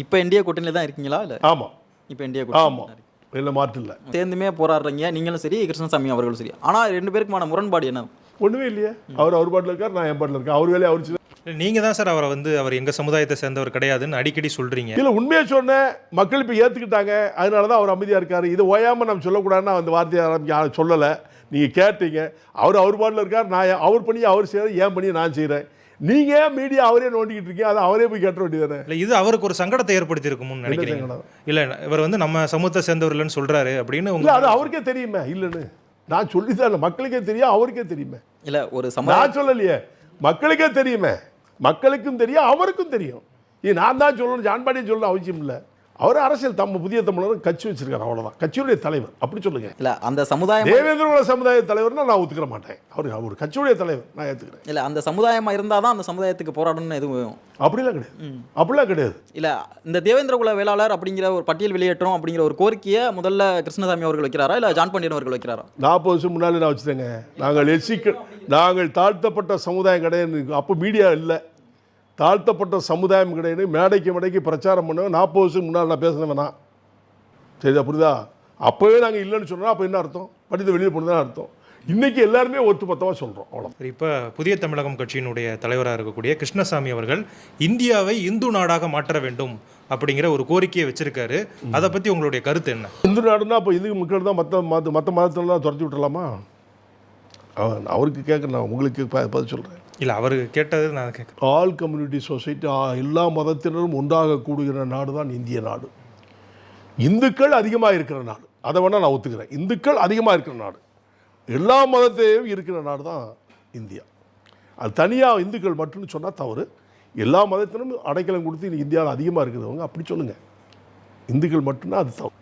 இப்போ என்டிஏ கூட்டணியில் தான் இருக்கீங்களா இல்லை? ஆமாம் இப்போ என்டிஏ ஆமாம் கூட்டணி இல்லை மாற்று இல்லை. சேர்ந்துமே போராடுறீங்க. நீங்களும் சரி கிருஷ்ணசாமி அவர்களும் சரி. ஆனால் ரெண்டு பேருக்குமான முரண்பாடு என்ன? ஒன்றுமே இல்லையே. அவர் அவர் பாட்டில் இருக்கார் நான் என் பாட்டில் இருக்கேன். அவர் வேலையை அவர் செய்வார். நீங்க தான் சார் அவரை வந்து அவர் எங்க சமுதாயத்தை சேர்ந்தவர் கிடையாதுன்னு அடிக்கடி சொல்றீங்க. இல்ல உண்மையை சொன்னேன். மக்கள் இப்போ ஏற்றுக்கிட்டாங்க அதனால தான் அவர் அமைதியாக இருக்கார். இது ஓயாமல் நம்ம சொல்லக்கூடாதுன்னு அந்த வார்த்தையை ஆரம்பிக்க யாரும் சொல்லலை. நீங்கள் கேட்டீங்க. அவர் அவர் பாட்டில் இருக்கார். நான் அவர் பணியை அவர் செய்கிறேன் என் பணியை நான் செய்கிறேன் நீங்கள் ஏன் மீடியா அவரே நோண்டிக்கிட்டு இருக்கீங்க? அதை அவரே போய் கேட்ட வேண்டியதானே இல்ல இது அவருக்கு ஒரு சங்கடத்தை ஏற்படுத்தி இருக்கும்னு நினைக்கிறீங்க? இல்ல இவர் வந்து நம்ம சமூகத்தை சேர்ந்தவர் இல்லைன்னு சொல்றாரு அப்படின்னு இல்லை உங்க அது அவருக்கே தெரியுமே. இல்லைன்னு. நான் சொல்லி தான் மக்களுக்கே தெரியும் அவருக்கே தெரியுமே. இல்லை ஒரு நான் சொல்லலையே. மக்களுக்கே தெரியுமே. மக்களுக்கும் தெரியும் அவருக்கும் தெரியும். இது நான் தான் சொல்லணும். ஜான்பாடியை சொல்லணும் அவசியம் இல்லை. அவர் அரசியல் தம்ம புதிய தமிழர் கட்சி வச்சிருக்காரு அவ்வளவுதான். கட்சியுடைய தலைவர். அப்படி சொல்லுங்க. இல்லை அந்த சமுதாயம் தேவேந்திர சமுதாய தலைவர்னா நான் ஒத்துக்கிற மாட்டேன். அவர் அவர் கட்சியுடைய தலைவர் நான் ஏற்றுக்கிறேன் இல்லை அந்த சமுதாயமா இருந்தால் தான் அந்த சமுதாயத்துக்கு போராடணும்னு எதுவும் அப்படிலாம் கிடையாது. அப்படிலாம் கிடையாது. இல்லை இந்த தேவேந்திர குல வேளாளர் அப்படிங்கிற ஒரு பட்டியல் வெளியேற்றம் அப்படிங்கிற ஒரு கோரிக்கையை முதல்ல கிருஷ்ணசாமி அவர்கள் வைக்கிறாரா? இல்லை ஜான் பாண்டியன் அவர்கள் வைக்கிறாரா? நாற்பது வருஷம் முன்னாடி நான் வச்சுட்டேங்க. நாங்கள் எஸ்சிக்கு நாங்கள் தாழ்த்தப்பட்ட சமுதாயம் கிடையாது. அப்போ மீடியா இல்லை. தாழ்த்தப்பட்ட சமுதாயம் கிடையாது மேடைக்கு மேடைக்கு பிரச்சாரம் பண்ண நாற்பது வருஷம் முன்னால் நான் பேசினவன் சரிதா புரியுதா? அப்போவே நாங்கள் இல்லைன்னு சொன்னோம் அப்போ என்ன அர்த்தம்? படித்த வெளியில் போனதான் அர்த்தம். இன்னைக்கு எல்லாருமே ஒட்டுமொத்தமாக சொல்கிறோம் அவ்வளோ சரி, இப்ப புதிய தமிழகம் கட்சியினுடைய தலைவராக இருக்கக்கூடிய கிருஷ்ணசாமி அவர்கள் இந்தியாவை இந்து நாடாக மாற்ற வேண்டும் அப்படிங்கிற ஒரு கோரிக்கையை வச்சிருக்காரு. அதை பத்தி உங்களுடைய கருத்து என்ன? இந்து நாடுனா அப்போ இந்து மக்கள் தான் மற்ற மற்ற மதத்தில் தான் துரத்தி விட்டுலாமா அவன் அவருக்கு கேட்க நான் உங்களுக்கு பதில் சொல்கிறேன் இல்ல அவர் கேட்டது நான் கேட்க ஆல் கம்யூனிட்டி சொசைட்டி எல்லா மதத்தினரும் ஒன்றாக கூடுகிற நாடு தான் இந்திய நாடு. இந்துக்கள் அதிகமாக இருக்கிற நாடு. அதை வேணால் நான் ஒத்துக்கிறேன். இந்துக்கள் அதிகமாக இருக்கிற நாடு. எல்லா மதத்தையும் இருக்கிற நாடு தான் இந்தியா. அது தனியாக இந்துக்கள் மட்டும்னு சொன்னால் தவறு. எல்லா மதத்திலும் அடைக்கலம் கொடுத்து இந்தியாவில் அதிகமாக இருக்கிறவங்க அப்படி சொல்லுங்கள் இந்துக்கள் மட்டும்னா அது தவறு.